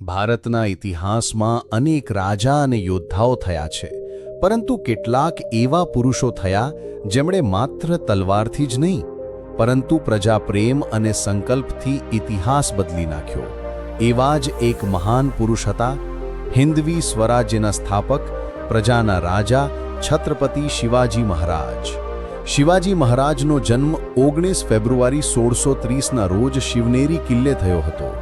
ભારતના ઇતિહાસમાં અનેક રાજા અને યોદ્ધાઓ થયા છે, પરંતુ કેટલાક એવા પુરુષો થયા જેમણે માત્ર તલવારથી જ નહીં, પરંતુ પ્રજાપ્રેમ અને સંકલ્પથી ઇતિહાસ બદલી નાખ્યો. એવા જ એક મહાન પુરુષ હતા, હિન્દવી સ્વરાજ્યના સ્થાપક, પ્રજાના રાજા છત્રપતિ શિવાજી મહારાજ. શિવાજી મહારાજનો જન્મ ઓગણીસ ફેબ્રુઆરી સોળસો ત્રીસના રોજ શિવનેરી કિલ્લે થયો હતો.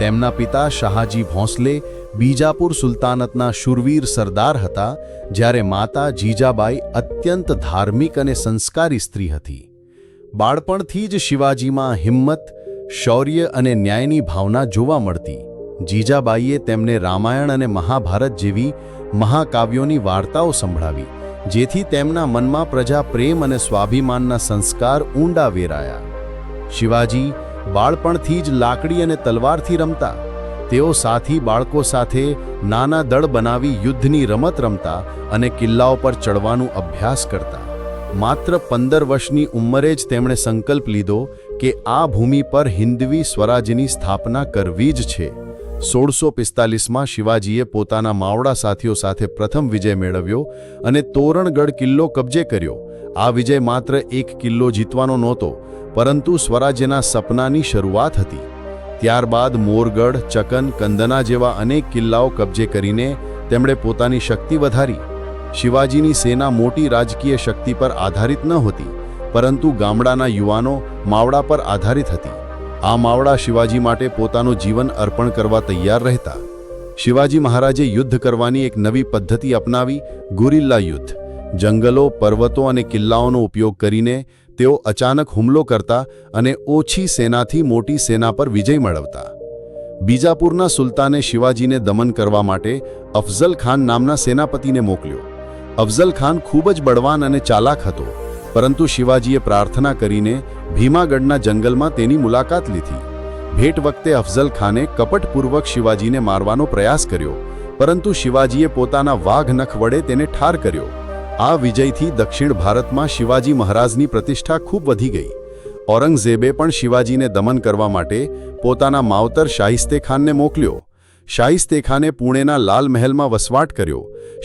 તેમના પિતા શાહજી ભોંસલે બીજાપુર સુલતાનતના શુરવીર સરદાર હતા, જ્યારે માતા જીજાબાઈ અત્યંત ધાર્મિક અને સંસ્કારી સ્ત્રી હતી. બાળપણથી જ શિવાજીમાં હિંમત, શૌર્ય અને ન્યાયની ભાવના જોવા મળતી. જીજાબાઈએ તેમને રામાયણ અને મહાભારત જેવી મહાકાવ્યોની વાર્તાઓ સંભળાવી, જેથી તેમના મનમાં પ્રજા પ્રેમ અને સ્વાભિમાનના સંસ્કાર ઊંડા વેરાયા. શિવાજી બાળપણથી જ લાકડી અને તલવારથી રમતા. તેઓ સાથી બાળકો સાથે નાના દળ બનાવી યુદ્ધની રમત રમતા અને કિલ્લાઓ પર ચડવાનું અભ્યાસ કરતા. માત્ર પંદર વર્ષની ઉંમરે જ તેમણે સંકલ્પ લીધો કે આ ભૂમિ પર હિન્દવી સ્વરાજ્યની સ્થાપના કરવી જ છે. સોળસો પિસ્તાલીસમાં શિવાજીએ પોતાના માવડા સાથીઓ સાથે પ્રથમ વિજય મેળવ્યો અને તોરણગઢ કિલ્લો કબજે કર્યો. આ વિજય માત્ર એક કિલ્લો જીતવાનો નહોતો, પરંતુ સ્વરાજ્યના સપનાની શરૂઆત હતી. ત્યારબાદ મોરગઢ, ચકન, કંદના જેવા અનેક કિલ્લાઓ કબજે કરીને તેમણે પોતાની શક્તિ વધારી. શિવાજીની સેના મોટી રાજકીય શક્તિ પર આધારિત ન હતી, પરંતુ ગામડાના યુવાનો માવડા પર આધારિત હતી. આ માવડા શિવાજી માટે પોતાનું જીવન અર્પણ કરવા તૈયાર રહેતા. શિવાજી મહારાજે યુદ્ધ કરવાની એક નવી પદ્ધતિ અપનાવી, ગુરિલ્લા યુદ્ધ. જંગલો, પર્વતો અને કિલ્લાઓનો ઉપયોગ કરીને તેઓ અચાનક હુમલો કરતા અને ઓછી સેનાથી મોટી સેના પર વિજય મેળવતા. બીજાપુરના સુલતાને શિવાજીને દમન કરવા માટે અફઝલ ખાન નામના સેનાપતિને મોકલ્યો. અફઝલ ખાન ખૂબ જ બળવાન અને ચાલાક હતો, પરંતુ શિવાજીએ પ્રાર્થના કરીને ભીમાગઢના જંગલમાં તેની મુલાકાત લીધી. ભેટ વખતે અફઝલ ખાને કપટપૂર્વક શિવાજીને મારવાનો પ્રયાસ કર્યો, પરંતુ શિવાજીએ પોતાના વાઘ નખ વડે તેને ઠાર કર્યો. આ વિજયથી દક્ષિણ ભારતમાં શિવાજી મહારાજની પ્રતિષ્ઠા ખૂબ વધી ગઈ. ઔરંગઝેબે પણ શિવાજીને દમન કરવા માટે પોતાના માવતર શાહિસ્તે ખાનને મોકલ્યો. શાહિસ્તે ખાને પુણેના લાલ મહેલમાં વસવાટ કર્યો.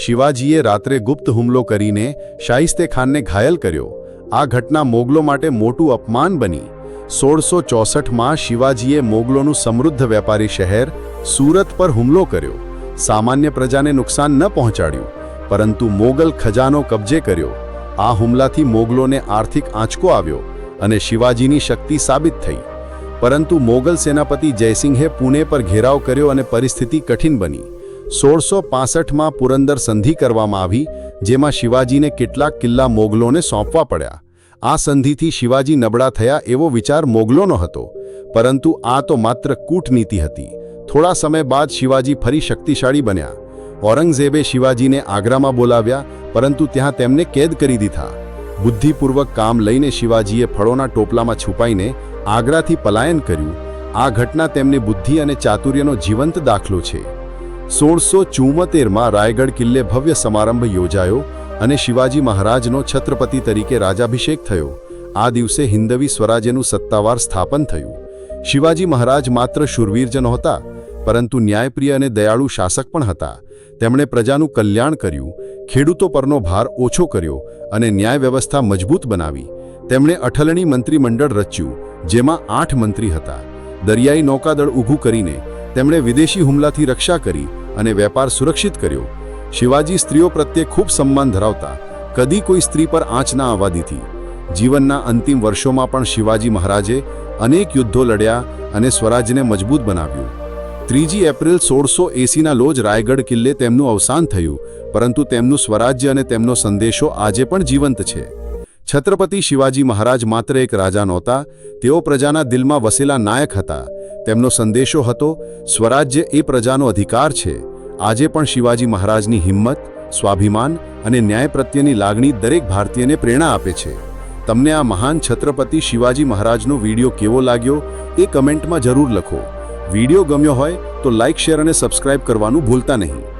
શિવાજીએ રાત્રે ગુપ્ત હુમલો કરીને શાહિસ્તે ખાનને ઘાયલ કર્યો. આ ઘટના મોગલો માટે મોટું અપમાન બની. સોળસો ચોસઠમાં શિવાજીએ મોગલોનું સમૃદ્ધ વેપારી શહેર સુરત પર હુમલો કર્યો. સામાન્ય પ્રજાને નુકસાન ન પહોંચાડ્યું. પરંતુ મોગલ ખજાનો કબજે કર્યો. આ હુમલાથી મોગલોને આર્થિક આંચકો આવ્યો અને શિવાજીની શક્તિ સાબિત થઈ. પરંતુ મોગલ સેનાપતિ જયસિંહે પુણે પર ઘેરાવ કર્યો અને પરિસ્થિતિ કઠિન બની. સોળસો પાસઠમાં પુરંદર સંધિ કરવામાં આવી, જેમાં શિવાજીને કેટલાક કિલ્લા મોગલોને સોંપવા પડ્યા. આ સંધિથી શિવાજી નબળા થયા એવો વિચાર મોગલોનો હતો. પરંતુ આ તો માત્ર કૂટનીતિ હતી. થોડા સમય બાદ શિવાજી ફરી શક્તિશાળી બન્યા. ઔરંગઝેબે શિવાજીને આગ્રામાં બોલાવ્યા, પરંતુ ત્યાં તેમને કેદ કરી દીધા. બુદ્ધિપૂર્વક કામ લઈને શિવાજીએ ફળોના ટોપલામાં છુપાઈને આગ્રાથી પલાયન કર્યું. આ ઘટના તેમની બુદ્ધિ અને ચાતુર્યનો જીવંત દાખલો છે. સોળસો ચુમ્મોતેરમાં રાયગઢ કિલ્લે ભવ્ય સમારંભ યોજાયો અને શિવાજી મહારાજનો છત્રપતિ તરીકે રાજાભિષેક થયો. આ દિવસે હિન્દવી સ્વરાજ્યનું સત્તાવાર સ્થાપન થયું. શિવાજી મહારાજ માત્ર શૂરવીર જ નહોતા, પરંતુ ન્યાયપ્રિય અને દયાળુ શાસક પણ હતા. તેમણે પ્રજાનું કલ્યાણ કર્યું, ખેડૂતો પરનો ભાર ઓછો કર્યો અને ન્યાય વ્યવસ્થા મજબૂત બનાવી. તેમણે અઠલણી મંત્રીમંડળ રચ્યું, જેમાં આઠ મંત્રી હતા. દરિયાઈ નૌકાદળ ઊભું કરીને તેમણે વિદેશી હુમલાથી રક્ષા કરી અને વેપાર સુરક્ષિત કર્યો. શિવાજી સ્ત્રીઓ પ્રત્યે ખૂબ સન્માન ધરાવતા, કદી કોઈ સ્ત્રી પર આંચ ના આવવા દીધી. જીવનના અંતિમ વર્ષોમાં પણ શિવાજી મહારાજે અનેક યુદ્ધો લડ્યા અને સ્વરાજ્યને મજબૂત બનાવ્યું. ત્રીજી એપ્રિલ સોળસો એંસીના લોજ રાયગઢ કિલ્લે તેમનું અવસાન થયું, પરંતુ તેમનું સ્વરાજ્ય અને તેમનો સંદેશો આજે પણ જીવંત છે. છત્રપતિ શિવાજી મહારાજ માત્ર એક રાજા નહોતા, તેઓ પ્રજાના દિલમાં વસેલા નાયક હતા. તેમનો સંદેશો હતો, સ્વરાજ્ય એ પ્રજાનો અધિકાર છે. આજે પણ શિવાજી મહારાજની હિંમત, સ્વાભિમાન અને ન્યાય પ્રત્યેની લાગણી દરેક ભારતીયને પ્રેરણા આપે છે. તમને આ મહાન છત્રપતિ શિવાજી મહારાજનો વીડિયો કેવો લાગ્યો, એ કમેન્ટમાં જરૂર લખો. વીડિયો ગમ્યો હોય તો લાઇક શેર અને સબસ્ક્રાઇબ કરવાનું ભૂલતા નહીં.